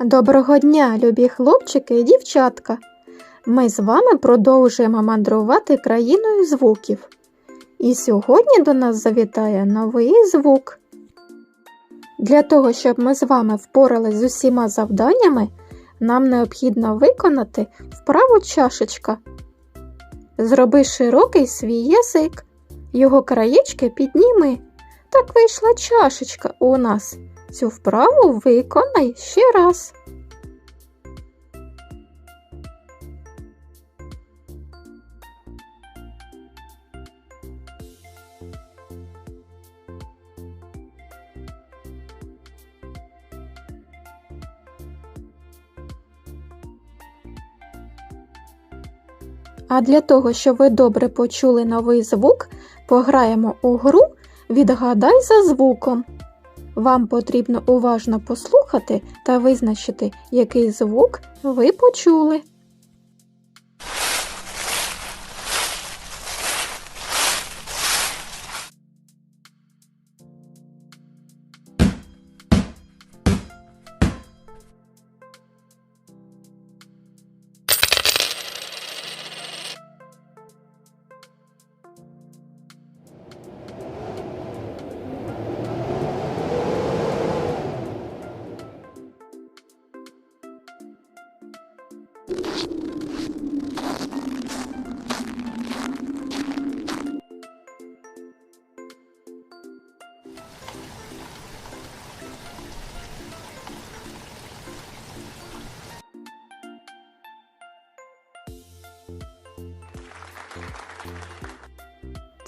Доброго дня, любі хлопчики і дівчатка! Ми з вами продовжуємо мандрувати країною звуків. І сьогодні до нас завітає новий звук. Для того, щоб ми з вами впорались з усіма завданнями, нам необхідно виконати вправу чашечка. Зроби широкий свій язик, його краєчки підніми. Так вийшла чашечка у нас. Цю вправу виконай ще раз. А для того, щоб ви добре почули новий звук, пограємо у гру Відгадай за звуком. Вам потрібно уважно послухати та визначити, який звук ви почули.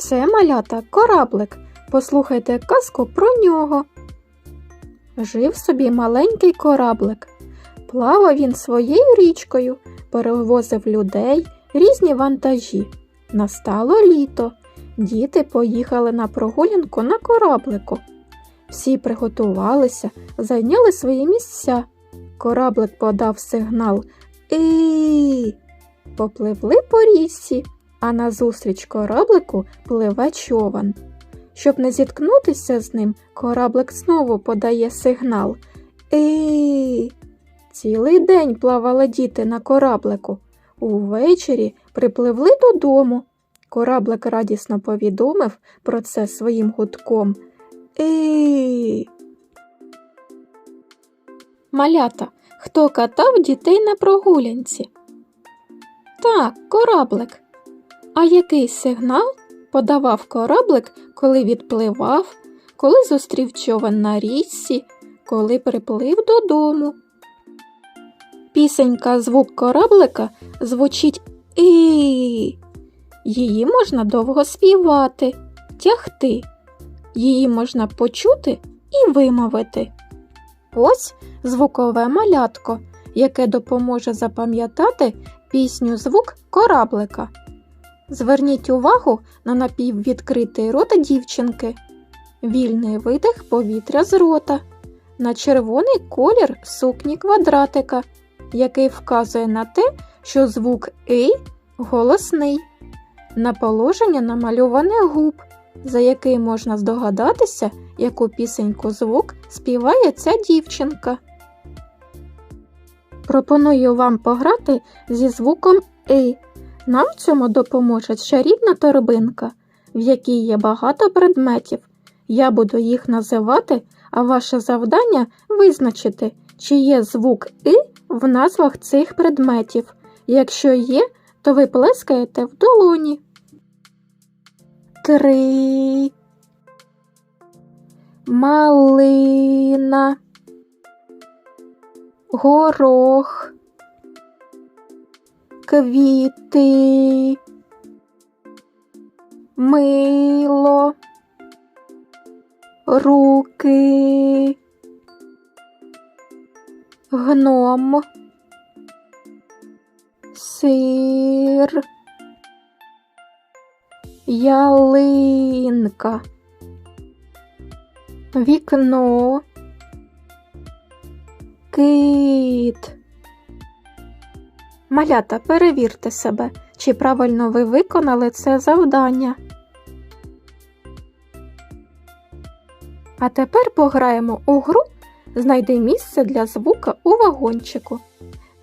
Це малята кораблик. Послухайте казку про нього. Жив собі маленький кораблик. Плавав він своєю річкою, перевозив людей, різні вантажі. Настало літо. Діти поїхали на прогулянку на кораблику. Всі приготувалися, зайняли свої місця. Кораблик подав сигнал І. Попливли по річці, а назустріч кораблику пливе човен. Щоб не зіткнутися з ним, кораблик знову подає сигнал І. Цілий день плавали діти на кораблику. Увечері припливли додому. Кораблик радісно повідомив про це своїм гудком. І. Малята, хто катав дітей на прогулянці? Так, кораблик. А який сигнал подавав кораблик, коли відпливав, коли зустрів човен на річці, коли приплив додому? Пісенька звук кораблика звучить і. Її можна довго співати, тягти. Її можна почути і вимовити. Ось звукове малятко, яке допоможе запам'ятати пісню звук кораблика. Зверніть увагу на напіввідкритий рот дівчинки, вільний видих повітря з рота, на червоний колір сукні квадратика, який вказує на те, що звук «и» голосний, на положення намальованих губ, за який можна здогадатися, яку пісеньку звук співає ця дівчинка. Пропоную вам пограти зі звуком «и». Нам в цьому допоможе чарівна торбинка, в якій є багато предметів. Я буду їх називати, а ваше завдання визначити, чи є звук «и» в назвах цих предметів. Якщо є, то ви плескаєте в долоні. Три. Малина. Горох квіти, мило, руки, гном, сир, ялинка, вікно, кит. Малята, перевірте себе, чи правильно ви виконали це завдання. А тепер пограємо у гру Знайди місце для звука у вагончику.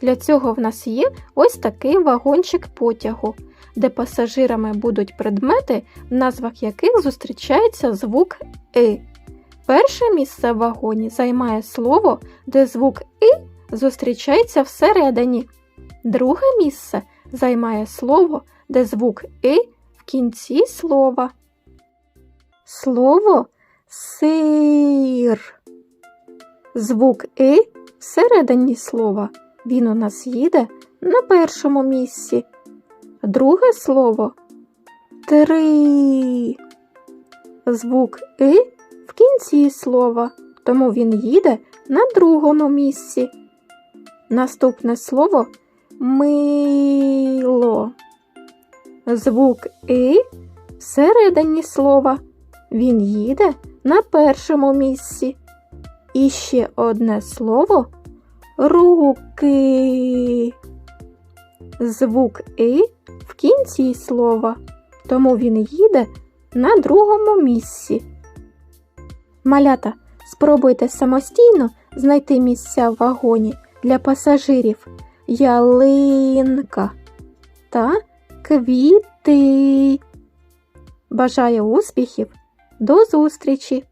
Для цього в нас є ось такий вагончик потягу, де пасажирами будуть предмети, в назвах яких зустрічається звук И. Перше місце в вагоні займає слово, де звук И зустрічається всередині. Друге місце займає слово, де звук И в кінці слова. Слово сир. Звук И всередині слова. Він у нас їде на першому місці. Друге слово три. Звук И в кінці слова, тому він їде на другому місці. Наступне слово мило. Звук И всередині слова. Він їде на першому місці. І ще одне слово руки. Звук И в кінці слова, тому він їде на другому місці. Малята, спробуйте самостійно знайти місця в вагоні для пасажирів ялинка та квіти. Бажаю успіхів! До зустрічі!